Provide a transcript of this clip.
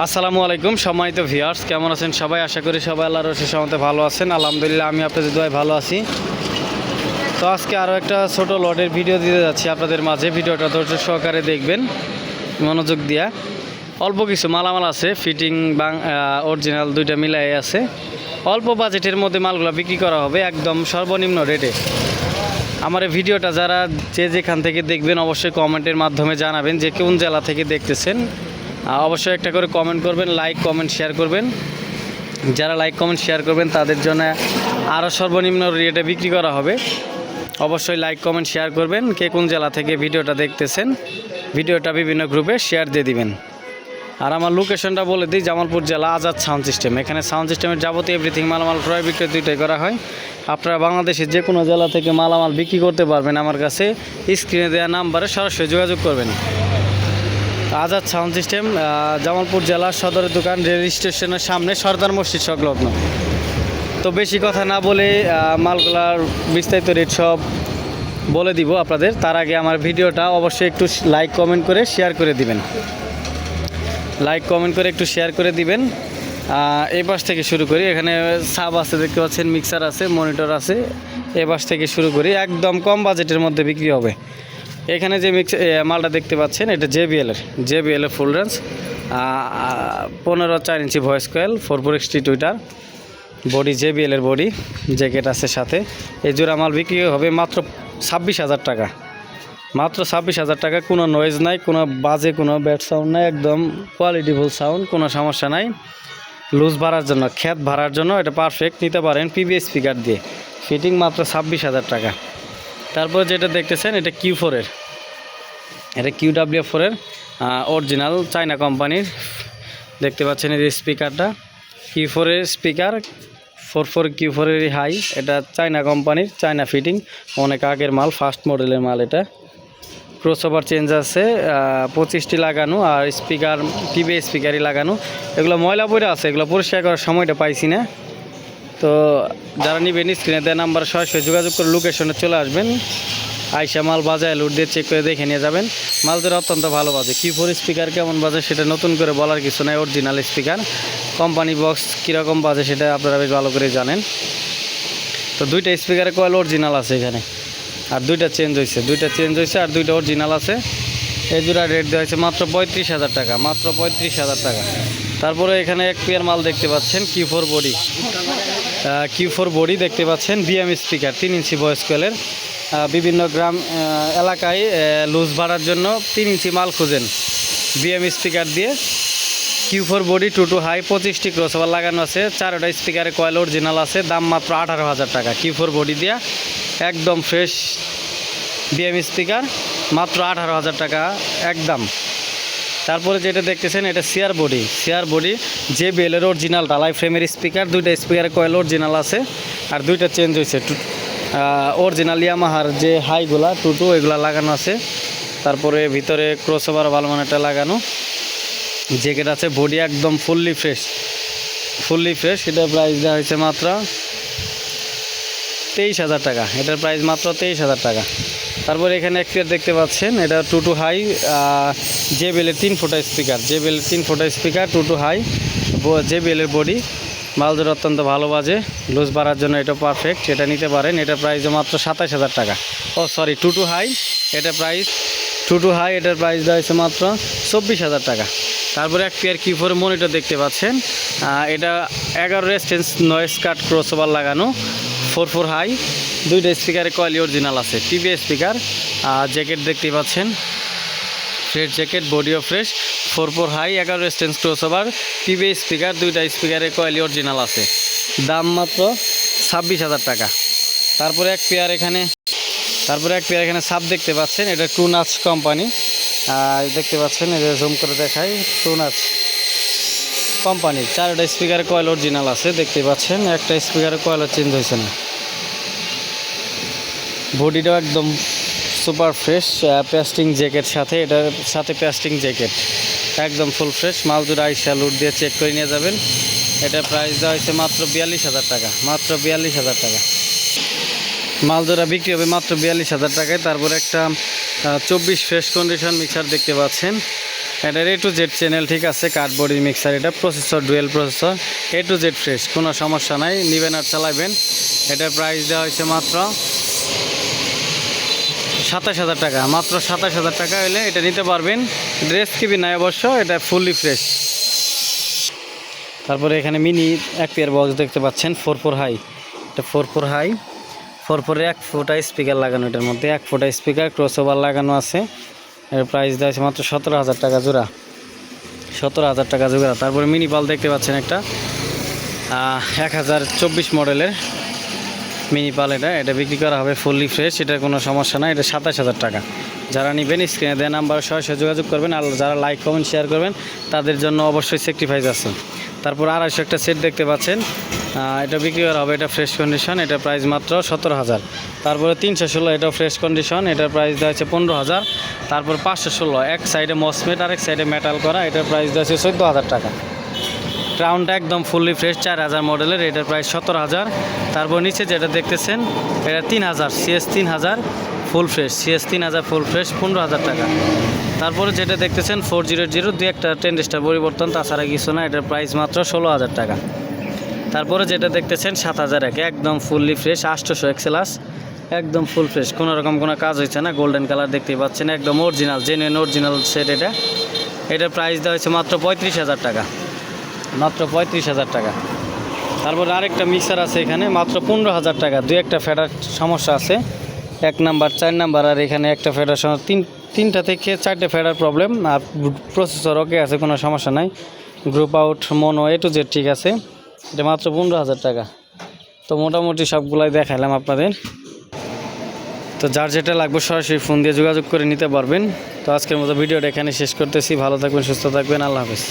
আসসালামু আলাইকুম, সম্মানিত ভিউয়ার্স কেমন আছেন সবাই? আশা করি সবাই আল্লাহর রসের সমাতে ভালো আছেন। আলহামদুলিল্লাহ, আমি আপনাদের দোয়ায় ভালো আছি। তো আজকে আরও একটা ছোট লটের ভিডিও দিতে যাচ্ছি আপনাদের মাঝে। ভিডিওটা ধৈর্য সহকারে দেখবেন, মনোযোগ দিয়া। অল্প কিছু মালামাল আছে ফিটিং বাং অরিজিনাল দুইটা মিলাই আছে। অল্প বাজেটের মধ্যে মালগুলো বিক্রি করা হবে, একদম সর্বনিম্ন রেটে আমার ভিডিওটা যারা যে যেখান থেকে দেখবেন, অবশ্যই কমেন্টের মাধ্যমে জানাবেন যে কোন জেলা থেকে দেখতেছেন। অবশ্যই একটা করে কমেন্ট করবেন লাইক কমেন্ট শেয়ার করবেন। যারা লাইক কমেন্ট শেয়ার করবেন, তাদের জন্য আরও সর্বনিম্ন রেটে বিক্রি করা হবে। অবশ্যই লাইক কমেন্ট শেয়ার করবেন, কে কোন জেলা থেকে ভিডিওটা দেখতেছেন, ভিডিওটা বিভিন্ন গ্রুপে শেয়ার দিয়ে দিবেন। আর আমার লোকেশনটা বলে দিই, জামালপুর জেলা আজাদ সাউন্ড সিস্টেম এখানে সাউন্ড সিস্টেমের যাবতীয় এভরিথিং মালামাল ক্রয় বিক্রয় দুইটাই করা হয়। আপনারা বাংলাদেশের যে কোনো জেলা থেকে মালামাল বিক্রি করতে পারবেন আমার কাছে। স্ক্রিনে দেওয়া নাম্বারে সরাসরি যোগাযোগ করবেন। আজাদ সাউন্ড সিস্টেম জামালপুর জেলার সদরের দোকান রেল স্টেশনের সামনে সর্দার মসজিদ সংলগ্ন। তো বেশি কথা না বলে মালগুলার বিস্তারিত রেট সব বলে দিব আপনাদের। তার আগে আমার ভিডিওটা অবশ্যই একটু লাইক, কমেন্ট করে শেয়ার করে দিবেন। লাইক, কমেন্ট করে একটু শেয়ার করে দিবেন। এই পাশ থেকে শুরু করি। এখানে সাব আছে, দেখতে পাচ্ছেন, মিক্সার আছে, মনিটর আছে। এ পাশ থেকে শুরু করি। একদম কম বাজেটের মধ্যে বিক্রি হবে। এখানে যে মিক্স মালটা দেখতে পাচ্ছেন, এটা জেবিএলের জেবিএলের ফুল রেঞ্জ পনেরো চার inch voice coil four four XT tweeter body জেবিএলের body jacket আছে সাথে। এই জোড়া মাল বিক্রি হবে মাত্র ছাব্বিশ হাজার টাকা। মাত্র ছাব্বিশ হাজার টাকা, কোনো নয়েজ নাই, কোনো বাজে, কোনো ব্যাড সাউন্ড নাই, একদম কোয়ালিটিফুল সাউন্ড কোনো সমস্যা নাই। লুজ ভাড়ার জন্য খ্যাত ভাড়ার জন্য এটা পারফেক্ট নিতে পারেন পিবি স্পিকার দিয়ে। ফিটিং মাত্র ছাব্বিশ হাজার টাকা। তারপর যেটা দেখতেছেন, এটা কিউ ফোরের এটা কিউ ডাব্লিউ ফোরের অরিজিনাল চায়না কোম্পানির দেখতে পাচ্ছেন এই স্পিকারটা কিউ ফোরের স্পিকার ফোর ফোর কিউ ফোরেরই হাই এটা চায়না কোম্পানির চায়না ফিটিং অনেক আগের মাল ফার্স্ট মডেলের মাল এটা। ক্রসওভার চেঞ্জ আছে পঁচিশটি লাগানো আর স্পিকার টিভি স্পিকারই লাগানো। এগুলো ময়লা পড়ে আছে, এগুলো পরিষ্কার করার সময়টা পাইছি না। তো যারা নিবেন স্ক্রিনে দেওয়া নাম্বার সরাসরি যোগাযোগ করে লোকেশনে চলে আসবেন। আইসা মাল বাজায় লুট দিয়ে চেক করে দেখে নিয়ে যাবেন। মাল ধরে অত্যন্ত ভালো বাজে। কি ফোর স্পিকার কেমন বাজে সেটা নতুন করে বলার কিছু নাই অরিজিনাল স্পিকার কোম্পানি বক্স কীরকম বাজে সেটা আপনারা বেশ ভালো করে জানেন। তো দুইটা স্পিকারের কয়েল অরিজিনাল আছে এখানে। আর দুইটা চেঞ্জ হয়েছে দুইটা চেঞ্জ হয়েছে আর দুইটা অরিজিনাল আছে। এই দুটা রেট দেওয়া হয়েছে মাত্র পঁয়ত্রিশ হাজার টাকা, মাত্র পঁয়ত্রিশ হাজার টাকা। তারপরে এখানে এক পেয়ার মাল দেখতে পাচ্ছেন Q four body Q four body দেখতে পাচ্ছেন বিএম স্পিকার তিন ইঞ্চি ভয়েস কয়েলের বিভিন্ন গ্রাম এলাকায় লুজ ভাড়ার জন্য তিন ইঞ্চি মাল খুঁজেন। বিএম স্পিকার দিয়ে Q four body two two high পঁচিশটি ক্রসওভার লাগানো আছে। চারোটা স্পিকারে কয়েল অরিজিনাল আছে, দাম মাত্র আঠারো হাজার টাকা। কিউ ফোর বডি দিয়া একদম ফ্রেশ বিএম স্পিকার মাত্র আঠারো হাজার টাকা, একদম। তারপরে যেটা দেখতেছেন, এটা সিয়ার বডি সিয়ার বডি যে বেলের অরিজিনাল ডালাই ফ্রেমের স্পিকার দুইটা স্পিকার কয়েল অরিজিনাল আছে, আর দুইটা চেঞ্জ হয়েছে। অরিজিনাল ইয়ামাহার যে হাইগুলা টু টু এগুলা লাগানো আছে। তারপরে ভিতরে ক্রসওভার ভালমানেটা লাগানো। জ্যাকেট আছে বডি একদম ফুললি ফ্রেশ ফুললি ফ্রেশ এটার প্রাইস দেওয়া হয়েছে মাত্র তেইশ হাজার টাকা। এটার প্রাইস মাত্র তেইশ হাজার টাকা। তারপরে এখানে এক পেয়ার দেখতে পাচ্ছেন, এটা টু টু হাই জে বেলের তিন ফোটা স্পিকার জে বেলের তিন ফোটা speaker two two high J বেলের বডি মালদের অত্যন্ত ভালো বাজে, লুজ বাড়ার জন্য এটা পারফেক্ট এটা নিতে পারেন, এটা প্রাইস মাত্র সাতাশ হাজার টাকা। ও সরি টু টু হাই, এটা প্রাইস টু টু হাই, এটার প্রাইস হয়েছে মাত্র চব্বিশ হাজার টাকা। তারপরে এক পেয়ার কি ফোর মনিটর দেখতে পাচ্ছেন এটা এগারো রেস্টেন্স নয়েস কাট ক্রসওভার লাগানো ফোর ফোর হাই দুইটা স্পিকারে কয়েলি অরিজিনাল আছে, টিভি স্পিকার জ্যাকেট দেখতে পাচ্ছেন। ফ্রেশ জ্যাকেট, বডিও ফ্রেশ, ফোর ফোর হাই, এগারো স্টেন্স ক্রসওভার, টিভি স্পিকার, দুইটা স্পিকারে কয়েলি অরিজিনাল আছে। দাম মাত্র ছাব্বিশ হাজার টাকা। তারপরে এক পেয়ার এখানে, তারপরে এক পেয়ার এখানে সাপ দেখতে পাচ্ছেন, এটা টু নাচ কোম্পানি। দেখতে পাচ্ছেন, এটা জুম করে দেখাই, টু নাচ কোম্পানি। চারটা স্পিকারের কয়েল অরিজিনাল আছে, দেখতে পাচ্ছেন, একটা স্পিকারের কয়েল চেঞ্জ হয়েছে না। বডিটাও একদম সুপার ফ্রেশ প্যাস্টিং জ্যাকেট সাথে, এটার সাথে প্যাস্টিং জ্যাকেট একদম ফুল ফ্রেশ মালদুর আইসা লুট দিয়ে চেক করে নিয়ে যাবেন। এটা প্রাইস দেওয়া হয়েছে মাত্র বিয়াল্লিশ হাজার টাকা, মাত্র বিয়াল্লিশ হাজার টাকা। মালদোরা বিক্রি হবে মাত্র বিয়াল্লিশ হাজার টাকায়। তারপর একটা চব্বিশ ফ্রেশ কন্ডিশন মিক্সার দেখতে পাচ্ছেন। এটার এ টু জেড চ্যানেল ঠিক আছে? কার্ডবোর্ড মিক্সার এটা processor dual processor A to Z fresh কোনো সমস্যা নাই, নিবেন আর চালাবেন। এটার প্রাইস দেওয়া হয়েছে মাত্র সাতাশ হাজার টাকা। মাত্র সাতাশ হাজার টাকা হলে এটা নিতে পারবেন। ড্রেস কিবি নাই অবশ্য, এটা ফুললি ফ্রেশ তারপরে এখানে মিনি এক পেয়ার বক্স দেখতে পাচ্ছেন ফোর ফোর হাই এটা ফোর ফোর হাই ফোর ফোরে এক ফোটা স্পিকার লাগানো, এটার মধ্যে এক ফোটা স্পিকার ক্রস ওভার লাগানো আছে। এর প্রাইস দেওয়া মাত্র সতেরো হাজার টাকা জোড়া। সতেরো হাজার টাকা জোড়া। তারপরে মিনি পাল দেখতে পাচ্ছেন একটা। এক হাজার চব্বিশ মডেলের মিনি পাল এটা এটা বিক্রি করা হবে ফুললি ফ্রেশ এটার কোনো সমস্যা না এটা সাতাশ হাজার টাকা। যারা নেবেন স্ক্রিনে দেওয়া নাম্বার সরাসরি যোগাযোগ করবেন, আর যারা লাইক কমেন্ট শেয়ার করবেন, তাদের জন্য অবশ্যই সেক্রিফাইস আছে। তারপর আড়াইশো একটা সেট দেখতে পাচ্ছেন। এটা বিক্রি করা হবে, এটা ফ্রেশ কন্ডিশন এটা প্রাইস মাত্র সতেরো হাজার। তারপরে তিনশো ষোলো এটা ফ্রেশ কন্ডিশন এটার প্রাইস দেওয়া হচ্ছে পনেরো হাজার। তারপর পাঁচশো ষোলো, এক সাইডে মসমেট আর এক সাইডে মেটাল করা, এটার প্রাইস দেওয়া হচ্ছে চোদ্দ হাজার টাকা। ক্রাউনটা একদম ফুললি ফ্রেশ চার হাজার মডেলের এটার প্রাইস সতেরো হাজার। তারপর নিচে যেটা দেখতেছেন, এটা তিন হাজার সিএস তিন হাজার ফুল ফ্রেশ সিএস তিন হাজার ফুল ফ্রেশ পনেরো হাজার টাকা। তারপরে যেটা দেখতেছেন ফোর জিরো জিরো দুই একটা টেন স্টার পরিবর্তন, তাছাড়া কিছু না, এটার প্রাইস মাত্র ষোলো হাজার টাকা। তারপরে যেটা দেখতেছেন, সাত হাজার এক, একদম ফুললি ফ্রেশ আটশোশো এক্সেলাস একদম ফুল ফ্রেশ কোনো রকম কোনো কাজ হয়েছে না গোল্ডেন কালার দেখতেই পাচ্ছেন, একদম অরিজিনাল জেনুইন অরিজিনাল সেট এটা। এটার প্রাইস দেওয়া হয়েছে মাত্র পঁয়ত্রিশ হাজার টাকা। মাত্র পঁয়ত্রিশ হাজার টাকা। তারপর আরেকটা মিক্সার আছে এখানে, মাত্র পনেরো হাজার টাকা। দুই একটা ফেডার সমস্যা আছে, এক নাম্বার, চার নাম্বার, আর এখানে একটা ফেডার সমস্যা তিন, তিনটা থেকে চারটে ফেডার প্রবলেম আর প্রসেসর ওকে আছে, কোনো সমস্যা নাই। Group out mono A to Z ঠিক আছে। এটা মাত্র পনেরো হাজার টাকা। তো মোটামুটি সবগুলাই দেখালাম আপনাদের। তো যার যেটা লাগবে সরাসরি ফোন দিয়ে যোগাযোগ করে নিতে পারবেন। তো আজকের মতো ভিডিওটা এখানে শেষ করতেছি। ভালো থাকবেন, সুস্থ থাকবেন। আল্লাহ হাফেজ।